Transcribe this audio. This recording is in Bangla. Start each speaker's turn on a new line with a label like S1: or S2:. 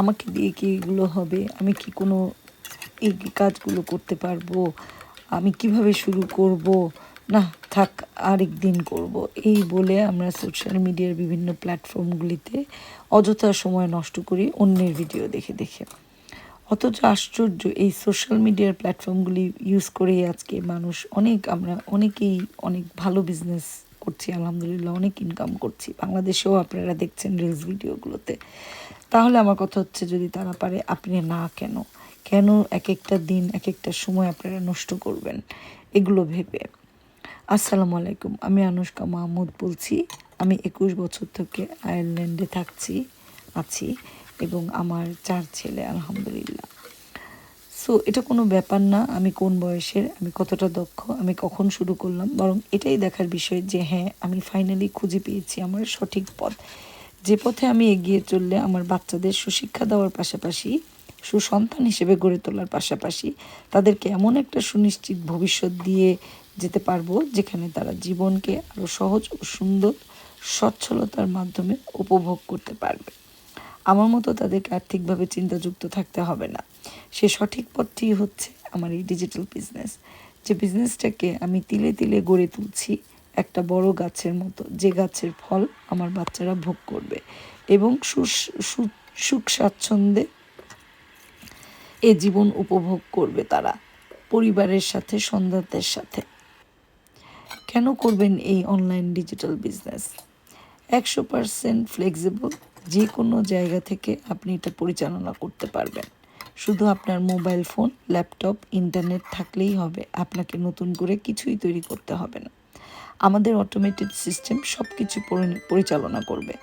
S1: আমাকে দিয়ে কি এগুলো হবে? আমি কি কোনো এই কাজগুলো করতে পারব? আমি কীভাবে শুরু করব? না, থাক, আরেক দিন করব। এই বলে আমরা সোশ্যাল মিডিয়ার বিভিন্ন প্ল্যাটফর্মগুলিতে অযথা সময় নষ্ট করি অন্যের ভিডিও দেখে দেখে। অথচ আশ্চর্য, এই সোশ্যাল মিডিয়ার প্ল্যাটফর্মগুলি ইউজ করেই আজকে মানুষ অনেক, আমরা অনেকেই অনেক ভালো বিজনেস করছি, আলহামদুলিল্লাহ অনেক ইনকাম করছি। বাংলাদেশেও আপনারা দেখছেন রিলস ভিডিওগুলোতে তাহলে আমার কথা হচ্ছে, যদি তারা পারে, আপনি না কেন? কেন এক একটা দিন, এক একটা সময় আপনারা নষ্ট করবেন? এগুলো ভেবে। আসসালামু আলাইকুম, আমি আনুষ্কা মাহমুদ বলছি। আমি একুশ বছর থেকে আয়ারল্যান্ডে থাকছি, আছি এবং আমার চার ছেলে, আলহামদুলিল্লাহ। সো এটা কোনো ব্যাপার না, আমি কোন বয়সের, আমি কতটা দক্ষ, আমি কখন শুরু করলাম। বরং এটাই দেখার বিষয় যে হ্যাঁ আমি ফাইনালি খুঁজে পেয়েছি আমার সঠিক পথ। যে পথে আমি এগিয়ে চললে আমার বাচ্চাদের সুশিক্ষা দেওয়ার পাশাপাশি, সুসন্তান হিসেবে গড়ে তোলার পাশাপাশি তাদেরকে এমন একটা সুনিশ্চিত ভবিষ্যৎ দিয়ে যেতে পারব যেখানে তারা জীবনকে আরও সহজ ও সুন্দর সচ্ছলতার মাধ্যমে উপভোগ করতে পারবে। আমার মতো তাদেরকে আর্থিকভাবে চিন্তাযুক্ত থাকতে হবে না। সে সঠিক পথটি হচ্ছে আমার এই ডিজিটাল বিজনেস যে বিজনেসটাকে আমি তিলে তিলে গড়ে তুলছি একটা বড় গাছের মতো। যে গাছের ফল আমার বাচ্চারা ভোগ করবে এবং সুখ স্বাচ্ছন্দ্যে এ জীবন উপভোগ করবে তারা পরিবারের সাথে, সন্তানদের সাথে। কেন করবেন এই অনলাইন ডিজিটাল বিজনেস একশো পারসেন্ট ফ্লেক্সিবল যে কোনো জায়গা থেকে আপনি এটা পরিচালনা করতে পারবেন। শুধু আপনার মোবাইল ফোন ল্যাপটপ ইন্টারনেট থাকলেই হবে, আপনাকে নতুন করে কিছুই তৈরি করতে হবে না। আমাদের অটোমেটেড সিস্টেম সব কিছু পরিচালনা করবে।